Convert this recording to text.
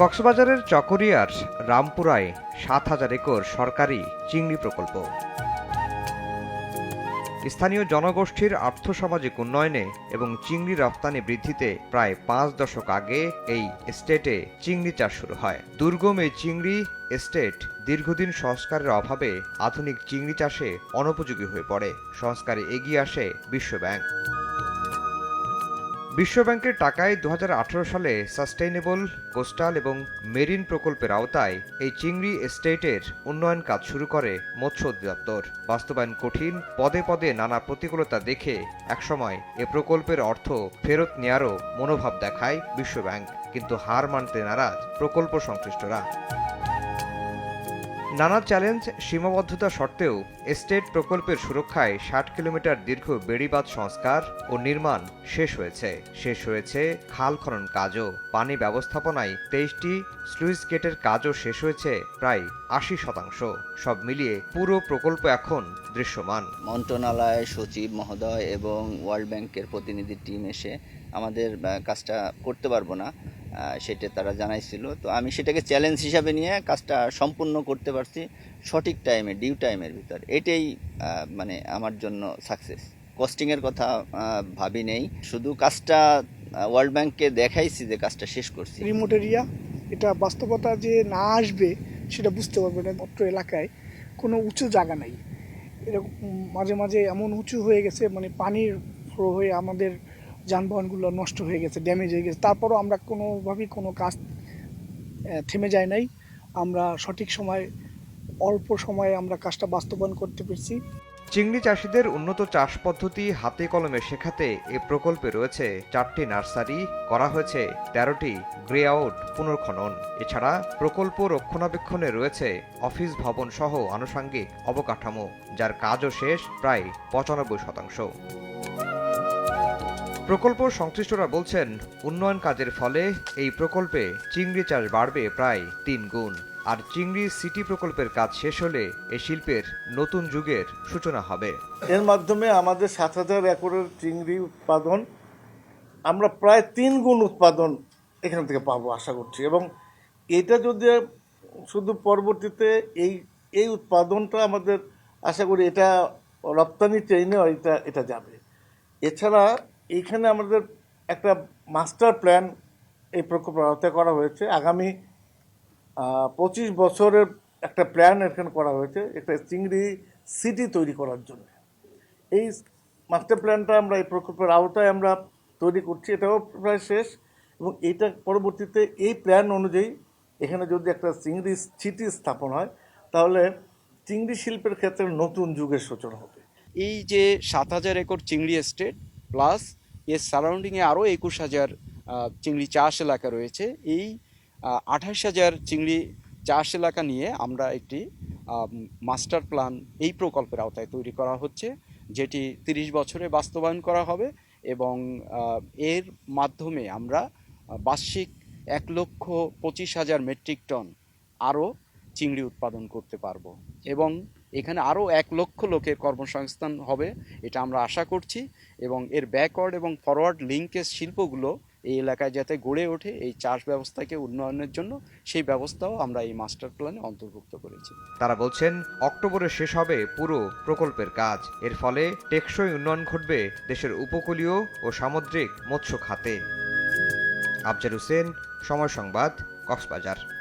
কক্সবাজারের চকরিয়ার রামপুরায় সাত হাজার একর সরকারি চিংড়ি প্রকল্প। স্থানীয় জনগোষ্ঠীর আর্থসামাজিক উন্নয়নে এবং চিংড়ি রপ্তানি বৃদ্ধিতে প্রায় পাঁচ দশক আগে এই স্টেটে চিংড়ি চাষ শুরু হয়। দুর্গম এই চিংড়ি এস্টেট দীর্ঘদিন সংস্কারের অভাবে আধুনিক চিংড়ি চাষে অনুপযোগী হয়ে পড়ে। সংস্কারে এগিয়ে আসে বিশ্বব্যাংক। বিশ্বব্যাংকের টাকায় দু হাজার আঠেরো সালে সাস্টেইনেবল, কোস্টাল এবং মেরিন প্রকল্পের আওতায় এই চিংড়ি এস্টেটের উন্নয়ন কাজ শুরু করে মৎস্য অধিদপ্তর। বাস্তবায়ন কঠিন, পদে পদে নানা প্রতিকূলতা দেখে একসময় এ প্রকল্পের অর্থ ফেরত নেয়ারও মনোভাব দেখায় বিশ্বব্যাংক, কিন্তু হার মানতে নারাজ প্রকল্প সংশ্লিষ্টরা। নানা চ্যালেঞ্জ সীমাবদ্ধতা সত্ত্বেও এস্টেট প্রকল্পের সুরক্ষায় ষাট কিলোমিটার দীর্ঘ বেড়িবাঁধ সংস্কার ও নির্মাণ শেষ হয়েছে। শেষ হয়েছে খাল খনন কাজও। পানি ব্যবস্থাপনায় তেইশটি স্লুইস গেটের কাজও শেষ হয়েছে প্রায় আশি শতাংশ। সব মিলিয়ে পুরো প্রকল্প এখন দৃশ্যমান। মন্ত্রণালয়, সচিব মহোদয় এবং ওয়ার্ল্ড ব্যাংকের প্রতিনিধি টিম এসে আমাদের কাজটা করতে পারব না সেটা তারা জানাইছিল। তো আমি সেটাকে চ্যালেঞ্জ হিসাবে নিয়ে কাজটা সম্পূর্ণ করতে পারছি সঠিক টাইমে ডিউ টাইমের ভিতর। এটাই মানে আমার জন্য সাকসেস কস্টিংয়ের কথা ভাবি নেই। শুধু কাজটা ওয়ার্ল্ড ব্যাংককে দেখাইছি যে কাজটা শেষ করছি। রিমোট এরিয়া এটা বাস্তবতা যে না আসবে, সেটা বুঝতে পারবে না অত্র এলাকায়। কোনো উঁচু জায়গা নাই। এরকম মাঝে মাঝে এমন উঁচু হয়ে গেছে মানে পানির ফ্লো হয়ে আমাদের যানবাহনগুলো নষ্ট হয়ে গেছে ড্যামেজ হয়ে গেছে। তারপরও আমরা কোনোভাবেই কোনো কাজ থেমে যায় নাই। আমরা সঠিক সময়, অল্প সময়ে আমরা কাজটা বাস্তবায়ন করতে পেরেছি। চিংড়ি চাষিদের উন্নত চাষ পদ্ধতি হাতে কলমে শেখাতে এ প্রকল্পে রয়েছে চারটি নার্সারি, করা হয়েছে তেরোটি গ্রে আউট পুনর্খনন। এছাড়া প্রকল্প রক্ষণাবেক্ষণে রয়েছে অফিস ভবন সহ আনুষাঙ্গিক অবকাঠামো, যার কাজও শেষ, প্রায় পঁচানব্বই শতাংশ। প্রকল্প সংশ্লিষ্টরা বলছেন, উন্নয়ন কাজের ফলে এই প্রকল্পে চিংড়ি চাষ বাড়বে প্রায় তিন গুণ। আর চিংড়ি সিটি প্রকল্পের কাজ শেষ হলে এই শিল্পের নতুন যুগের সূচনা হবে। এর মাধ্যমে আমাদের সাত হাজার একরের চিংড়ি উৎপাদন আমরা প্রায় তিন গুণ উৎপাদন এখান থেকে পাবো আশা করছি। এবং এটা যদি শুধু পরবর্তীতে এই এই উৎপাদনটা আমাদের, আশা করি এটা রপ্তানি চেইনে এটা এটা যাবে। এছাড়া এইখানে আমাদের একটা মাস্টার প্ল্যান এই প্রকল্পের আওতায় করা হয়েছে। আগামী পঁচিশ বছরের একটা প্ল্যান এখানে করা হয়েছে, একটা চিংড়ি সিটি তৈরি করার জন্য। এই মাস্টার প্ল্যানটা আমরা, এই প্রকল্পের আওতায় আমরা তৈরি করছি, এটাও প্রায় শেষ। এবং এটা পরবর্তীতে এই প্ল্যান অনুযায়ী এখানে যদি একটা চিংড়ি সিটি স্থাপন হয়, তাহলে চিংড়ি শিল্পের ক্ষেত্রে নতুন যুগের সূচনা হবে। এই যে সাত হাজার একর চিংড়ি এস্টেট প্লাস এর সারাউন্ডিংয়ে আরও একুশ হাজার চিংড়ি চাষ এলাকা রয়েছে। এই আঠাশ হাজার চিংড়ি চাষ এলাকা নিয়ে আমরা একটি মাস্টার প্ল্যান এই প্রকল্পের আওতায় তৈরি করা হচ্ছে, যেটি তিরিশ বছরে বাস্তবায়ন করা হবে এবং এর মাধ্যমে আমরা বার্ষিক এক লক্ষ পঁচিশ হাজার মেট্রিক টন আরও চিংড়ি উৎপাদন করতে পারব। এবং এখানে আরও এক লক্ষ লোকের কর্মসংস্থান হবে, এটা আমরা আশা করছি। এবং এর ব্যাকওয়ার্ড এবং ফরওয়ার্ড লিঙ্কেজ শিল্পগুলো এই এলাকায় যাতে গড়ে ওঠে, এই চাষ ব্যবস্থাকে উন্নয়নের জন্য সেই ব্যবস্থাও আমরা এই মাস্টার প্ল্যানে অন্তর্ভুক্ত করেছি। তারা বলছেন, অক্টোবরে শেষ হবে পুরো প্রকল্পের কাজ। এর ফলে টেকসই উন্নয়ন ঘটবে দেশের উপকূলীয় ও সামুদ্রিক মৎস্য খাতে। আফজার হোসেন, সময় সংবাদ, কক্সবাজার।